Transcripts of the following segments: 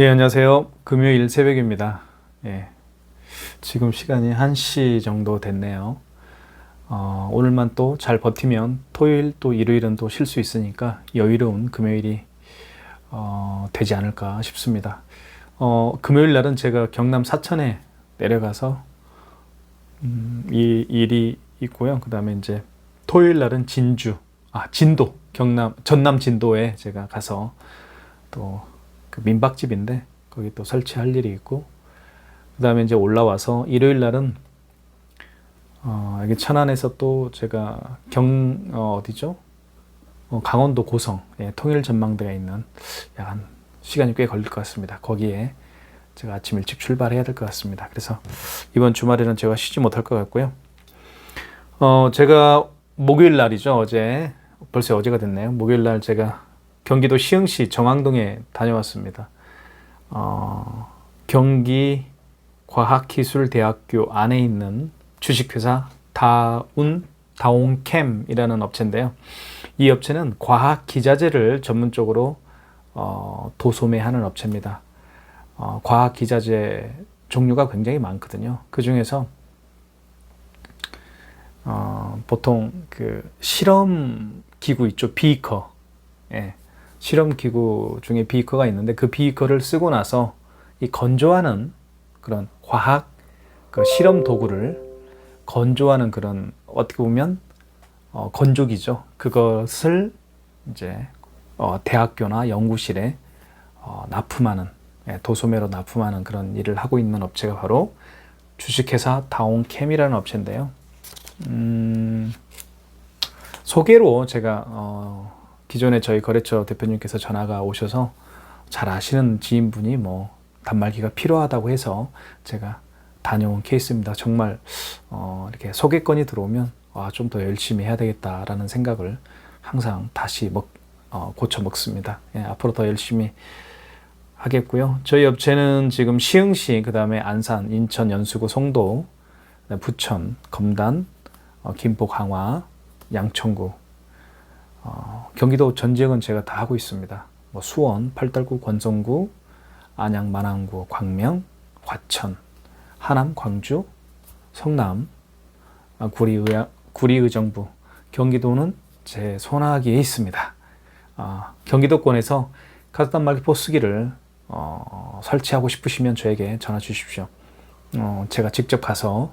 예, 안녕하세요. 금요일 새벽입니다. 예. 지금 시간이 1시 정도 됐네요. 어, 오늘만 또 잘 버티면 토요일 또 일요일은 또 쉴 수 있으니까 여유로운 금요일이 어, 되지 않을까 싶습니다. 어, 금요일 날은 제가 경남 사천에 내려가서 음, 이 일이 있고요. 그 다음에 이제 토요일 날은 진주, 아, 진도, 경남, 전남 진도에 제가 가서 또 그 민박집인데 거기 또 설치할 일이 있고 그 다음에 이제 올라와서 일요일 날은 어, 여기 천안에서 또 제가 경 어, 어디죠? 어, 강원도 고성 예, 통일 전망대가 있는 약간 시간이 꽤 걸릴 것 같습니다. 거기에 제가 아침 일찍 출발해야 될 것 같습니다. 그래서 이번 주말에는 제가 쉬지 못할 것 같고요. 어, 제가 목요일 날이죠. 어제 벌써 어제가 됐네요. 목요일 날 제가 경기도 시흥시 정왕동에 다녀왔습니다. 어, 경기 과학기술대학교 안에 있는 주식회사 다운 다온캠이라는 업체인데요. 이 업체는 과학 기자재를 전문적으로 어, 도소매하는 업체입니다. 어, 과학 기자재 종류가 굉장히 많거든요. 그 중에서 어, 보통 그 실험 기구 있죠, 비커. 예. 실험 기구 중에 비커가 있는데 그 비커를 쓰고 나서 이 건조하는 그런 과학 그 실험 도구를 건조하는 그런 어떻게 보면 어, 건조기죠. 그것을 이제 어, 대학교나 연구실에 어, 납품하는 예, 도소매로 납품하는 그런 일을 하고 있는 업체가 바로 주식회사 다온캠이라는 업체인데요. 음, 소개로 제가 어, 기존에 저희 거래처 대표님께서 전화가 오셔서 잘 아시는 지인분이 뭐 단말기가 필요하다고 해서 제가 다녀온 케이스입니다. 정말 어, 이렇게 소개건이 들어오면 아, 좀 더 열심히 해야 되겠다라는 생각을 항상 다시 먹, 어, 고쳐 먹습니다. 예, 앞으로 더 열심히 하겠고요. 저희 업체는 지금 시흥시, 그 다음에 안산, 인천, 연수구, 송도, 부천, 검단, 어, 김포, 강화, 양천구, 어, 경기도 전 지역은 제가 다 하고 있습니다. 뭐 수원, 팔달구, 권성구, 안양, 만안구, 광명, 과천, 하남, 광주, 성남, 아, 구리의, 구리의정부, 경기도는 제 손아귀에 있습니다. 아, 경기도권에서 카드단말기 포스기를 어, 설치하고 싶으시면 저에게 전화 주십시오. 어, 제가 직접 가서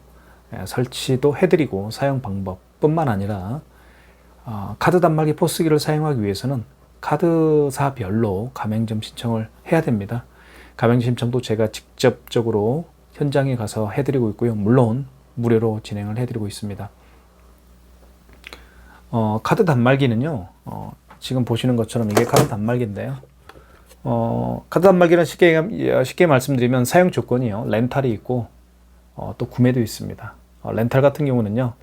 예, 설치도 해드리고 사용 방법뿐만 아니라 어, 카드 단말기 포스기를 사용하기 위해서는 카드사별로 가맹점 신청을 해야 됩니다. 가맹점 신청도 제가 직접적으로 현장에 가서 해드리고 있고요. 물론 무료로 진행을 해드리고 있습니다. 어, 카드 단말기는요, 어, 지금 보시는 것처럼 이게 카드 단말기인데요. 어, 카드 단말기는 쉽게, 쉽게 말씀드리면 사용 조건이요. 렌탈이 있고, 어, 또 구매도 있습니다. 어, 렌탈 같은 경우는요,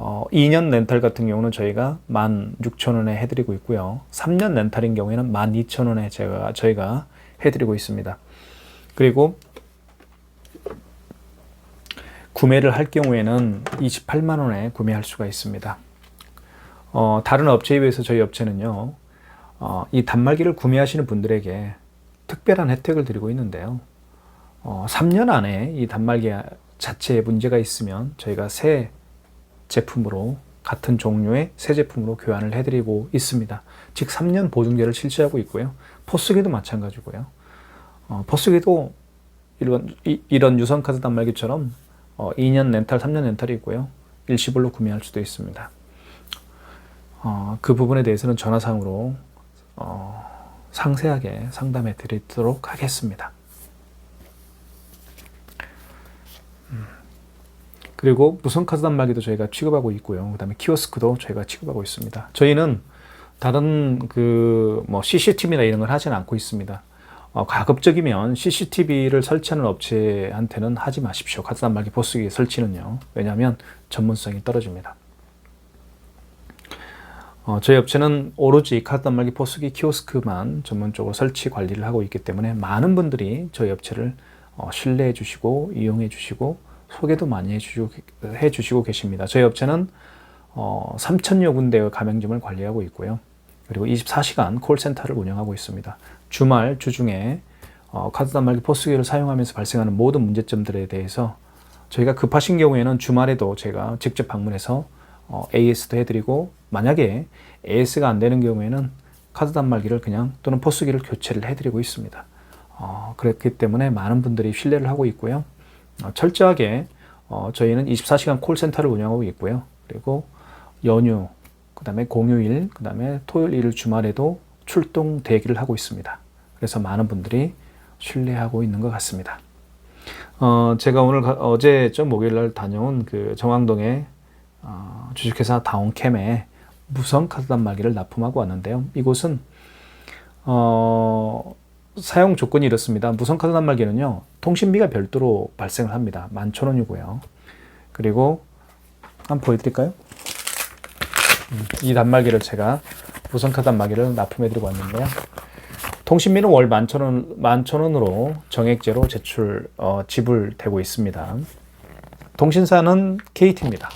어, 2년 렌탈 같은 경우는 저희가 16,000원에 해드리고 있고요. 3년 렌탈인 경우에는 12,000원에 제가, 저희가 해드리고 있습니다. 그리고 구매를 할 경우에는 28만원에 구매할 수가 있습니다. 어, 다른 업체에 비해서 저희 업체는요, 어, 이 단말기를 구매하시는 분들에게 특별한 혜택을 드리고 있는데요. 어, 3년 안에 이 단말기 자체에 문제가 있으면 저희가 새 제품으로 같은 종류의 새 제품으로 교환을 해드리고 있습니다. 즉 3년 보증제를 실시하고 있고요. 포스기도 마찬가지고요. 어, 포스기도 이런, 이, 이런 유선카드 단말기처럼 어, 2년 렌탈, 3년 렌탈이 있고요. 일시불로 구매할 수도 있습니다. 어, 그 부분에 대해서는 전화상으로 어, 상세하게 상담해 드리도록 하겠습니다. 그리고 무선 카드 단말기도 저희가 취급하고 있고요. 그 다음에 키오스크도 저희가 취급하고 있습니다. 저희는 다른 그 뭐 CCTV나 이런 걸 하지는 않고 있습니다. 어, 가급적이면 CCTV를 설치하는 업체한테는 하지 마십시오. 카드 단말기 포스기 설치는요. 왜냐하면 전문성이 떨어집니다. 어, 저희 업체는 오로지 카드 단말기 포스기 키오스크만 전문적으로 설치 관리를 하고 있기 때문에 많은 분들이 저희 업체를 어, 신뢰해 주시고 이용해 주시고 소개도 많이 해주시고, 해주시고 계십니다. 저희 업체는 어, 3천여 군데의 가맹점을 관리하고 있고요. 그리고 24시간 콜센터를 운영하고 있습니다. 주말, 주중에 어, 카드 단말기 포스기를 사용하면서 발생하는 모든 문제점들에 대해서 저희가 급하신 경우에는 주말에도 제가 직접 방문해서 어, AS도 해드리고 만약에 AS가 안 되는 경우에는 카드 단말기를 그냥 또는 포스기를 교체를 해드리고 있습니다. 어, 그렇기 때문에 많은 분들이 신뢰를 하고 있고요. 어, 철저하게 어, 저희는 24시간 콜센터를 운영하고 있고요. 그리고 연휴, 그 다음에 공휴일, 그 다음에 토요일, 일요일 주말에도 출동 대기를 하고 있습니다. 그래서 많은 분들이 신뢰하고 있는 것 같습니다. 어, 제가 오늘 가- 어제 좀 목요일 날 다녀온 그 정왕동의 어, 주식회사 다운캠에 무선 카드 단 말기를 납품하고 왔는데요. 이곳은 어, 사용 조건이 이렇습니다. 무선 카드 단말기는요, 통신비가 별도로 발생을 합니다. 11,000원이고요. 그리고 한번 보여드릴까요? 음, 이 단말기를 제가 무선 카드 단말기를 납품해드리고 왔는데요. 통신비는 월 11,000원, 11,000원으로 정액제로 제출, 어, 지불되고 있습니다. 통신사는 KT입니다.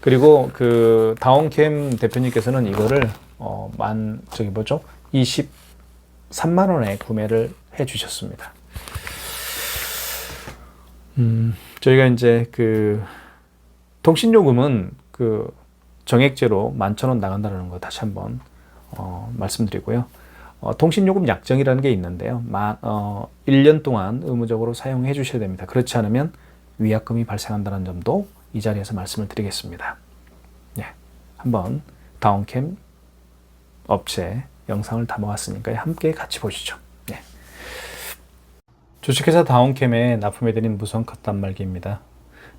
그리고 그 다운캠 대표님께서는 이거를 어, 만 저기 뭐죠? 23만 원에 구매를 해 주셨습니다. 음, 저희가 이제 그 통신 요금은 그 정액제로 11,000원 나간다는 거 다시 한번 어, 말씀드리고요. 어, 통신요금 약정이라는 게 있는데요. 마, 어, 1년 동안 의무적으로 사용해 주셔야 됩니다. 그렇지 않으면 위약금이 발생한다는 점도 이 자리에서 말씀을 드리겠습니다. 예, 한번 다운캠 업체 영상을 담아왔으니까 함께 같이 보시죠. 예. 주식회사 다운캠에 납품해드린 무선 카드 단말기입니다.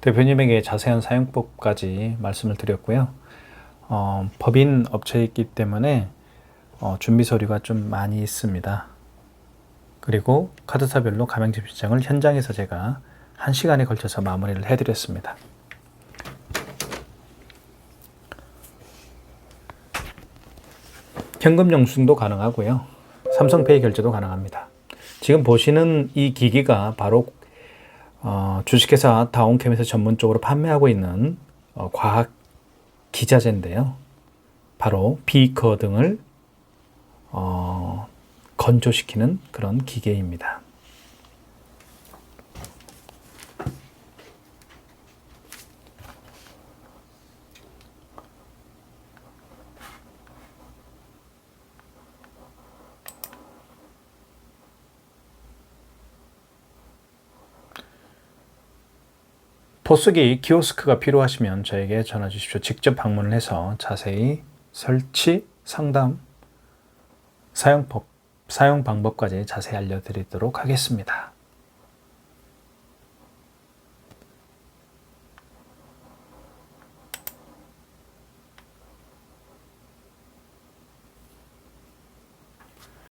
대표님에게 자세한 사용법까지 말씀을 드렸고요. 어, 법인 업체이기 때문에 어, 준비 서류가 좀 많이 있습니다. 그리고 카드사별로 가맹 집시장을 현장에서 제가 한 시간에 걸쳐서 마무리를 해드렸습니다. 현금 영수증도 가능하고요. 삼성페이 결제도 가능합니다. 지금 보시는 이 기기가 바로 어, 주식회사 다운캠에서 전문적으로 판매하고 있는 어, 과학 기자재인데요. 바로 비커 등을 어, 건조시키는 그런 기계입니다. 포스기 키오스크가 필요하시면 저에게 전화 주십시오. 직접 방문을 해서 자세히 설치, 상담, 사용법, 사용 방법까지 자세히 알려드리도록 하겠습니다.